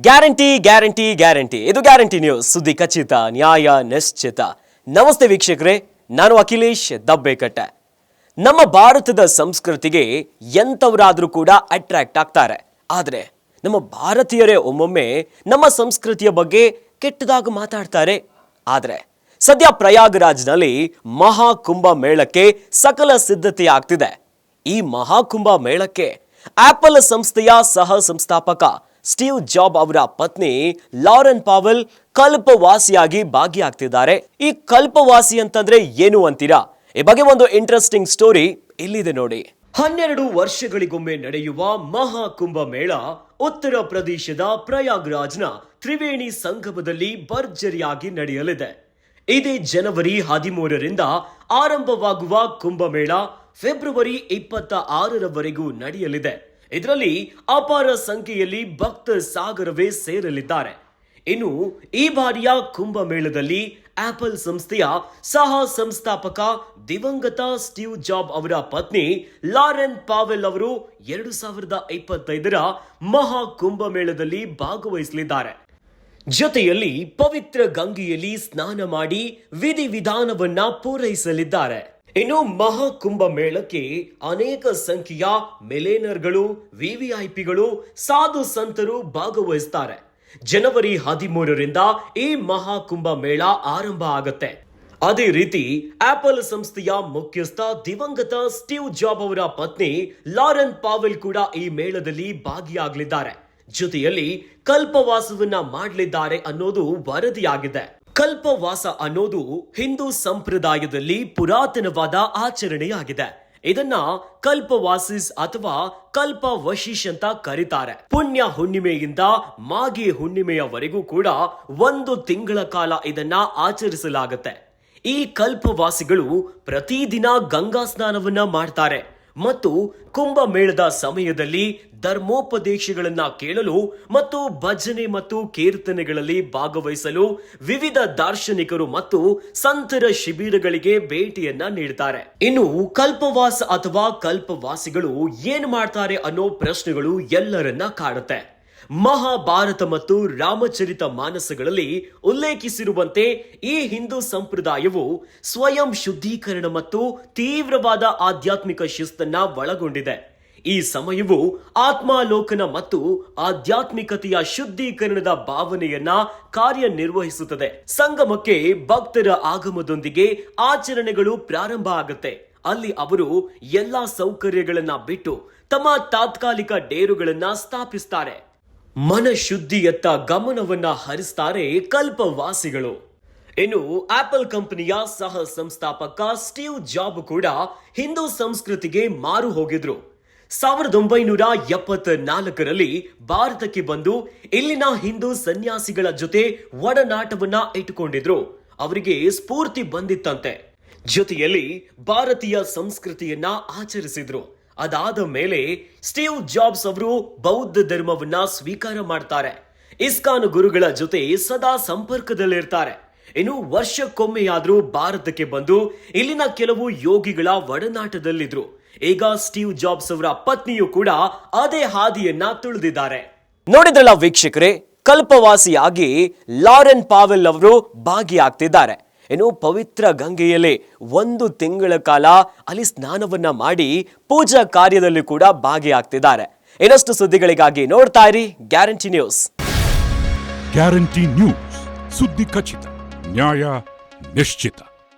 Guarantee guarantee guarantee. ಇದು guarantee news ಸುದ್ದಿ ಖಚಿತ, ನ್ಯಾಯ ನಿಶ್ಚಿತ. ನಮಸ್ತೆ ವೀಕ್ಷಕರೇ, ನಾನು ಅಖಿಲೇಶ್ ದಬ್ಬೇಕಟ್ಟೆ. ನಮ್ಮ ಭಾರತದ ಸಂಸ್ಕೃತಿಗೆ ಎಂಥವರಾದರೂ ಕೂಡ ಅಟ್ರಾಕ್ಟ್ ಆಗ್ತಾರೆ. ಆದರೆ, ನಮ್ಮ ಭಾರತೀಯರೇ ಒಮ್ಮೊಮ್ಮೆ ನಮ್ಮ ಸಂಸ್ಕೃತಿಯ ಬಗ್ಗೆ ಕೆಟ್ಟದಾಗ ಮಾತಾಡ್ತಾರೆ. ಆದರೆ, ಸದ್ಯ ಪ್ರಯಾಗ್ರಾಜ್ನಲ್ಲಿ ಮಹಾಕುಂಭ ಮೇಳಕ್ಕೆ ಸಕಲ ಸಿದ್ಧತೆ ಆಗ್ತಿದೆ. ಈ ಮಹಾಕುಂಭ ಮೇಳಕ್ಕೆ ಆಪಲ್ ಸಂಸ್ಥೆಯ ಸಹ ಸಂಸ್ಥಾಪಕ ಸ್ಟೀವ್ ಜಾಬ್ ಅವರ ಪತ್ನಿ ಲಾರೆನ್ ಪಾವೆಲ್ ಕಲ್ಪವಾಸಿಯಾಗಿ ಭಾಗಿಯಾಗ್ತಿದ್ದಾರೆ. ಈ ಕಲ್ಪವಾಸಿ ಅಂತಂದ್ರೆ ಏನು ಅಂತೀರಾ? ಈ ಬಗ್ಗೆ ಒಂದು ಇಂಟ್ರೆಸ್ಟಿಂಗ್ ಸ್ಟೋರಿ ಇಲ್ಲಿದೆ ನೋಡಿ. ಹನ್ನೆರಡು ವರ್ಷಗಳಿಗೊಮ್ಮೆ ನಡೆಯುವ ಮಹಾಕುಂಭ ಮೇಳ ಉತ್ತರ ಪ್ರದೇಶದ ಪ್ರಯಾಗ್ರಾಜ್ನ ತ್ರಿವೇಣಿ ಸಂಗಮದಲ್ಲಿ ಭರ್ಜರಿಯಾಗಿ ನಡೆಯಲಿದೆ. ಇದೇ ಜನವರಿ ಹದಿಮೂರರಿಂದ ಆರಂಭವಾಗುವ ಕುಂಭಮೇಳ ಫೆಬ್ರವರಿ ಇಪ್ಪತ್ತ ಆರರವರೆಗೂ ನಡೆಯಲಿದೆ. ಇದರಲ್ಲಿ ಅಪಾರ ಸಂಖ್ಯೆಯಲ್ಲಿ ಭಕ್ತ ಸಾಗರವೇ ಸೇರಲಿದ್ದಾರೆ. ಇನ್ನು ಈ ಬಾರಿಯ ಕುಂಭಮೇಳದಲ್ಲಿ ಆಪಲ್ ಸಂಸ್ಥೆಯ ಸಹ ಸಂಸ್ಥಾಪಕ ದಿವಂಗತ ಸ್ಟೀವ್ ಜಾಬ್ ಅವರ ಪತ್ನಿ ಲಾರೆನ್ ಪಾವೆಲ್ ಅವರು ಎರಡು ಸಾವಿರದ ಇಪ್ಪತ್ತೈದರ ಮಹಾ ಕುಂಭಮೇಳದಲ್ಲಿ ಭಾಗವಹಿಸಲಿದ್ದಾರೆ. ಜೊತೆಯಲ್ಲಿ ಪವಿತ್ರ ಗಂಗೆಯಲ್ಲಿ ಸ್ನಾನ ಮಾಡಿ ವಿಧಿವಿಧಾನವನ್ನ ಪೂರೈಸಲಿದ್ದಾರೆ. ಇನ್ನು ಮಹಾಕುಂಭ ಮೇಳಕ್ಕೆ ಅನೇಕ ಸಂಖ್ಯೆಯ ಮಿಲೇನರ್ಗಳು, ವಿವಿಐಪಿಗಳು, ಸಾಧು ಸಂತರು ಭಾಗವಹಿಸ್ತಾರೆ. ಜನವರಿ ಹದಿಮೂರರಿಂದ ಈ ಮಹಾಕುಂಭ ಮೇಳ ಆರಂಭ ಆಗತ್ತೆ. ಅದೇ ರೀತಿ ಆಪಲ್ ಸಂಸ್ಥೆಯ ಮುಖ್ಯಸ್ಥ ದಿವಂಗತ ಸ್ಟೀವ್ ಜಾಬ್ ಅವರ ಪತ್ನಿ ಲಾರೆನ್ ಪಾವೆಲ್ ಕೂಡ ಈ ಮೇಳದಲ್ಲಿ ಭಾಗಿಯಾಗಲಿದ್ದಾರೆ. ಜೊತೆಯಲ್ಲಿ ಕಲ್ಪವಾಸವನ್ನ ಮಾಡಲಿದ್ದಾರೆ ಅನ್ನೋದು ವರದಿಯಾಗಿದೆ. ಕಲ್ಪವಾಸ ಅನ್ನೋದು ಹಿಂದೂ ಸಂಪ್ರದಾಯದಲ್ಲಿ ಪುರಾತನವಾದ ಆಚರಣೆಯಾಗಿದೆ. ಇದನ್ನ ಕಲ್ಪವಾಸಿಸ್ ಅಥವಾ ಕಲ್ಪ ವಶಿಷ್ ಅಂತ ಕರೀತಾರೆ. ಪುಣ್ಯ ಹುಣ್ಣಿಮೆಯಿಂದ ಮಾಗಿ ಹುಣ್ಣಿಮೆಯವರೆಗೂ ಕೂಡ ಒಂದು ತಿಂಗಳ ಕಾಲ ಇದನ್ನ ಆಚರಿಸಲಾಗುತ್ತೆ. ಈ ಕಲ್ಪವಾಸಿಗಳು ಪ್ರತಿದಿನ ಗಂಗಾ ಸ್ನಾನವನ್ನ ಮಾಡ್ತಾರೆ. ಮತ್ತು ಕುಂಭಮೇಳದ ಸಮಯದಲ್ಲಿ ಧರ್ಮೋಪದೇಶಗಳನ್ನು ಕೇಳಲು ಮತ್ತು ಭಜನೆ ಮತ್ತು ಕೀರ್ತನೆಗಳಲ್ಲಿ ಭಾಗವಹಿಸಲು ವಿವಿಧ ದಾರ್ಶನಿಕರು ಮತ್ತು ಸಂತರ ಶಿಬಿರಗಳಿಗೆ ಭೇಟಿಯನ್ನ ನೀಡುತ್ತಾರೆ ಇನ್ನು ಕಲ್ಪವಾಸ ಅಥವಾ ಕಲ್ಪವಾಸಿಗಳು ಏನ್ ಮಾಡ್ತಾರೆ ಅನ್ನೋ ಪ್ರಶ್ನೆಗಳು ಎಲ್ಲರನ್ನ ಕಾಡುತ್ತೆ. ಮಹಾಭಾರತ ಮತ್ತು ರಾಮಚರಿತ ಮಾನಸಗಳಲ್ಲಿ ಉಲ್ಲೇಖಿಸಿರುವಂತೆ ಈ ಹಿಂದೂ ಸಂಪ್ರದಾಯವು ಸ್ವಯಂ ಶುದ್ಧೀಕರಣ ಮತ್ತು ತೀವ್ರವಾದ ಆಧ್ಯಾತ್ಮಿಕ ಶಿಸ್ತನ್ನ ಒಳಗೊಂಡಿದೆ. ಈ ಸಮಯವು ಆತ್ಮಾಲೋಕನ ಮತ್ತು ಆಧ್ಯಾತ್ಮಿಕತೆಯ ಶುದ್ಧೀಕರಣದ ಭಾವನೆಯನ್ನ ಕಾರ್ಯನಿರ್ವಹಿಸುತ್ತದೆ. ಸಂಗಮಕ್ಕೆ ಭಕ್ತರ ಆಗಮದೊಂದಿಗೆ ಆಚರಣೆಗಳು ಪ್ರಾರಂಭ ಆಗುತ್ತೆ. ಅಲ್ಲಿ ಅವರು ಎಲ್ಲಾ ಸೌಕರ್ಯಗಳನ್ನ ಬಿಟ್ಟು ತಮ್ಮ ತಾತ್ಕಾಲಿಕ ಡೇರುಗಳನ್ನ ಸ್ಥಾಪಿಸ್ತಾರೆ. ಮನಶುದ್ಧಿಯತ್ತ ಗಮನವನ್ನ ಹರಿಸ್ತಾರೆ ಕಲ್ಪವಾಸಿಗಳು. ಇನ್ನು ಆಪಲ್ ಕಂಪನಿಯ ಸಹ ಸಂಸ್ಥಾಪಕ ಸ್ಟೀವ್ ಜಾಬ್ ಕೂಡ ಹಿಂದೂ ಸಂಸ್ಕೃತಿಗೆ ಮಾರು ಹೋಗಿದ್ರು. ಸಾವಿರದ ಒಂಬೈನೂರ ಎಪ್ಪತ್ತ್ ನಾಲ್ಕರಲ್ಲಿ ಭಾರತಕ್ಕೆ ಬಂದು ಇಲ್ಲಿನ ಹಿಂದೂ ಸನ್ಯಾಸಿಗಳ ಜೊತೆ ಒಡನಾಟವನ್ನ ಇಟ್ಟುಕೊಂಡಿದ್ರು. ಅವರಿಗೆ ಸ್ಫೂರ್ತಿ ಬಂದಿತ್ತಂತೆ. ಜೊತೆಯಲ್ಲಿ ಭಾರತೀಯ ಸಂಸ್ಕೃತಿಯನ್ನ ಆಚರಿಸಿದ್ರು. ಅದಾದ ಮೇಲೆ ಸ್ಟೀವ್ ಜಾಬ್ಸ್ ಅವರು ಬೌದ್ಧ ಧರ್ಮವನ್ನ ಸ್ವೀಕಾರ ಮಾಡ್ತಾರೆ. ಇಸ್ಕಾನ್ ಗುರುಗಳ ಜೊತೆ ಸದಾ ಸಂಪರ್ಕದಲ್ಲಿರ್ತಾರೆ. ಇನ್ನು ವರ್ಷಕ್ಕೊಮ್ಮೆಯಾದ್ರೂ ಭಾರತಕ್ಕೆ ಬಂದು ಇಲ್ಲಿನ ಕೆಲವು ಯೋಗಿಗಳ ಒಡನಾಟದಲ್ಲಿದ್ರು. ಈಗ ಸ್ಟೀವ್ ಜಾಬ್ಸ್ ಅವರ ಪತ್ನಿಯು ಕೂಡ ಅದೇ ಹಾದಿಯನ್ನ ತುಳಿದಿದ್ದಾರೆ. ನೋಡಿದ್ರಲ್ಲ ವೀಕ್ಷಕರೇ, ಕಲ್ಪವಾಸಿಯಾಗಿ ಲಾರೆನ್ ಪಾವೆಲ್ ಅವರು ಭಾಗಿಯಾಗ್ತಿದ್ದಾರೆ. ಇನ್ನು ಪವಿತ್ರ ಗಂಗೆಯಲ್ಲಿ ಒಂದು ತಿಂಗಳ ಕಾಲ ಅಲ್ಲಿ ಸ್ನಾನವನ್ನ ಮಾಡಿ ಪೂಜಾ ಕಾರ್ಯದಲ್ಲಿ ಕೂಡ ಭಾಗಿಯಾಗ್ತಿದ್ದಾರೆ. ಇನ್ನಷ್ಟು ಸುದ್ದಿಗಳಿಗಾಗಿ ನೋಡ್ತಾ ಇರಿ ಗ್ಯಾರಂಟಿ ನ್ಯೂಸ್. ಗ್ಯಾರಂಟಿ ನ್ಯೂಸ್, ಸುದ್ದಿ ಖಚಿತ, ನ್ಯಾಯ ನಿಶ್ಚಿತ.